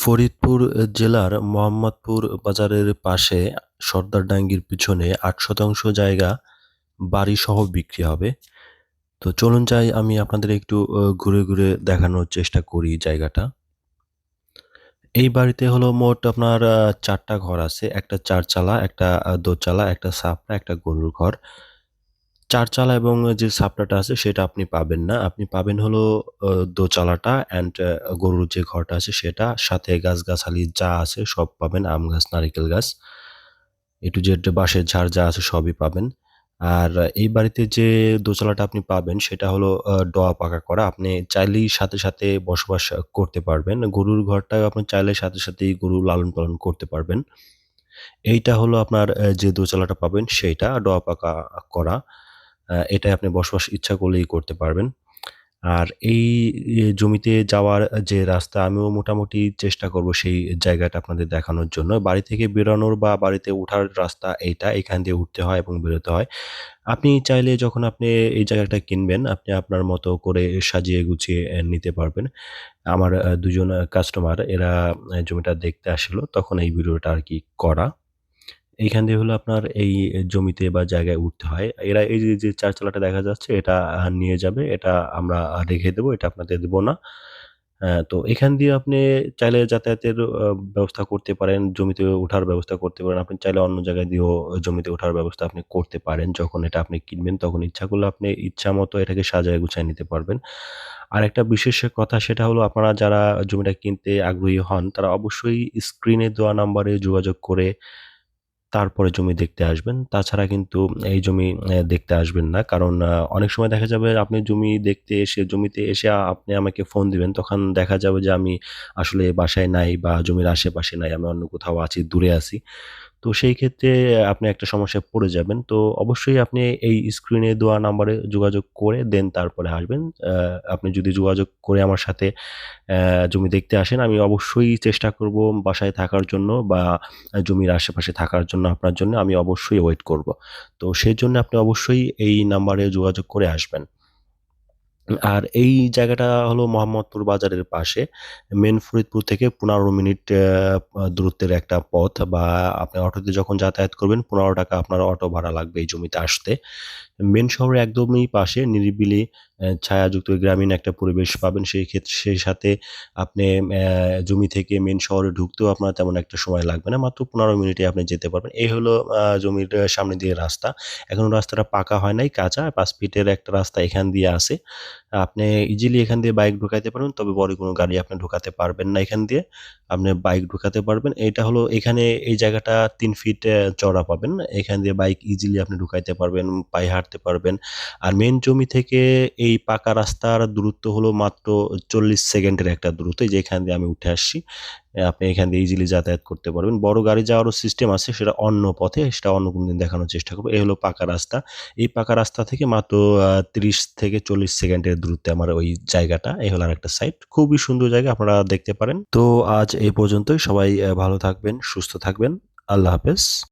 ফরিদপুর জেলার মোহাম্মদপুর বাজারের পাশে সর্দারডাঙ্গির পিছনে আট শতাংশ জায়গা বাড়িসহ বিক্রি হবে। তো চলুন যাই, আমি আপনাদের একটু ঘুরে ঘুরে দেখানোর চেষ্টা করি জায়গাটা। এই বাড়িতে হলো মোট আপনার চারটা ঘর আছে। একটা চারচালা, একটা দোচালা একটা সাপড়া, একটা গরুর ঘর। চারচালা এবং যে সাপড়াটা আছে সেটা আপনি পাবেন না। আপনি পাবেন হলো দোচালাটা অ্যান্ড গরুর যে ঘরটা আছে সেটা। সাথে গাছগাছালি যা আছে সব পাবেন, আম গাছ, নারিকেল গাছ। একটু যে বাঁশের ঝাড় যা আছে সবই পাবেন। আর এই বাড়িতে যে দোচালাটা আপনি পাবেন সেটা হলো ডোয়া পাকা করা। আপনি চাইলেই সাথে সাথে বসবাস করতে পারবেন। গরুর ঘরটাও আপনি চাইলে সাথে সাথেই গরু লালন পালন করতে পারবেন। এইটা হলো আপনার যে দোচালাটা পাবেন সেইটা, ডোয়া পাকা করা। এটাই আপনি বসবাস ইচ্ছা করলেই করতে পারবেন। আর এই জমিতে যাওয়ার যে রাস্তা, আমিও মোটামুটি চেষ্টা করব সেই জায়গাটা আপনাদের দেখানোর জন্য। বাড়ি থেকে বেরোনোর বা বাড়িতে ওঠার রাস্তা এইটা, এখান দিয়ে উঠতে হয় এবং বেরোতে হয়। আপনি চাইলে যখন আপনি এই জায়গাটা কিনবেন, আপনি আপনার মতো করে সাজিয়ে গুছিয়ে নিতে পারবেন। আমার দুজন কাস্টমার এরা জমিটা দেখতে আসলো, তখন এই ভিডিওটা আর কি করা। এইখান দিয়ে হলো আপনার এই জমিতে বা জায়গায় উঠতে হয়। এরা এই যে চার চালাটা দেখা যাচ্ছে, এটা নিয়ে যাবে, এটা আমরা রেখে দেবো, এটা আপনাদের দেবো না। তো এখান দিয়ে আপনি চাইলে যাতায়াতের ব্যবস্থা করতে পারেন, জমিতে ওঠার ব্যবস্থা করতে পারেন। আপনি চাইলে অন্য জায়গায় দিয়েও জমিতে ওঠার ব্যবস্থা আপনি করতে পারেন। যখন এটা আপনি কিনবেন, তখন ইচ্ছা করলে আপনি ইচ্ছা মতো এটাকে সাজায় গুছায় নিতে পারবেন। আর একটা বিশেষ কথা সেটা হলো, আপনারা যারা জমিটা কিনতে আগ্রহী হন, তারা অবশ্যই স্ক্রিনে দেওয়া নাম্বারে যোগাযোগ করে তারপরে জমি দেখতে আসবেন। তাছাড়া কিন্তু এই জমি দেখতে আসবেন না। কারণ অনেক সময় দেখা যাবে আপনি জমি দেখতে এসে, জমিতে এসে আপনি আমাকে ফোন দিবেন। তখন দেখা যাবে যে আমি আসলে বাসায় নাই বা জমির আশেপাশে নাই, আমি অন্য কোথাও আছি, দূরে আছি। তো সেই ক্ষেত্রে আপনি একটা সমস্যায় পড়ে যাবেন। তো অবশ্যই আপনি এই স্ক্রিনে দেওয়া নাম্বারে যোগাযোগ করে দেন, তারপরে আসবেন। আপনি যদি যোগাযোগ করে আমার সাথে জমি দেখতে আসেন, আমি অবশ্যই চেষ্টা করব বাসায় থাকার জন্য বা জমির আশেপাশে থাকার জন্য আপনার জন্য, আমি অবশ্যই ওয়েট করব। তো সেই জন্য আপনি অবশ্যই এই নাম্বারে যোগাযোগ করে আসবেন। আর এই জায়গাটা হলো মোহাম্মদপুর বাজারের পাশে। মেন ফরিদপুর থেকে পনেরো মিনিট দূরত্বের একটা পথ বা আপনি অটোতে যখন যাতায়াত করবেন, পনেরো টাকা আপনার অটো ভাড়া লাগবে এই জমিতে আসতে। মেন শহরের একদমই পাশে নিরিবিলি ছায়াযুক্ত গ্রামীণ একটা পরিবেশ পাবেন। সেই ক্ষেত্রে সেই সাথে আপনি জমি থেকে মেন শহরে ঢুকতেও আপনার তেমন একটা সময় লাগবে না। মাত্র পনেরো মিনিটে আপনি যেতে পারবেন। এই হলো জমির সামনে দিয়ে রাস্তা। এখন রাস্তাটা পাকা হয় নাই, কাঁচা। পাঁচ ফিটের একটা রাস্তা এখান দিয়ে আসে আপনি ইজিলি এখান দিয়ে বাইক ঢুকাইতে পারবেন, তবে বড় কোনো গাড়ি আপনি ঢুকাতে পারবেন না এখান দিয়ে। আপনি বাইক ঢুকাতে পারবেন। এটা হলো, এখানে এই জায়গাটা তিন ফিট চড়া পাবেন। এখান দিয়ে বাইক ইজিলি আপনি ঢুকাইতে পারবেন, পায়ে হাঁটতে পারবেন। আর মেন জমি থেকে এই পাকা রাস্তার দূরত্ব হলো মাত্র চল্লিশ সেকেন্ডের একটা দূরত্ব। যেখান দিয়ে আমি উঠে আসছি। আপনি এখান দিয়ে ইজিলি যাতায়াত করতে পারবেন। বড় গাড়ি যাওয়ারও সিস্টেম আছে, সেটা অন্য পথে, সেটা অন্য কোনো দিন দেখানোর চেষ্টা করব। এই হলো পাকা রাস্তা। এই পাকা রাস্তা থেকে মাত্র তিরিশ থেকে চল্লিশ সেকেন্ডের দূরত্বে আমার ওই জায়গাটা এই হলো আর একটা সাইট খুবই সুন্দর জায়গা, আপনারা দেখতে পারেন। তো আজ এই পর্যন্তই। সবাই ভালো থাকবেন, সুস্থ থাকবেন। আল্লাহ হাফেজ।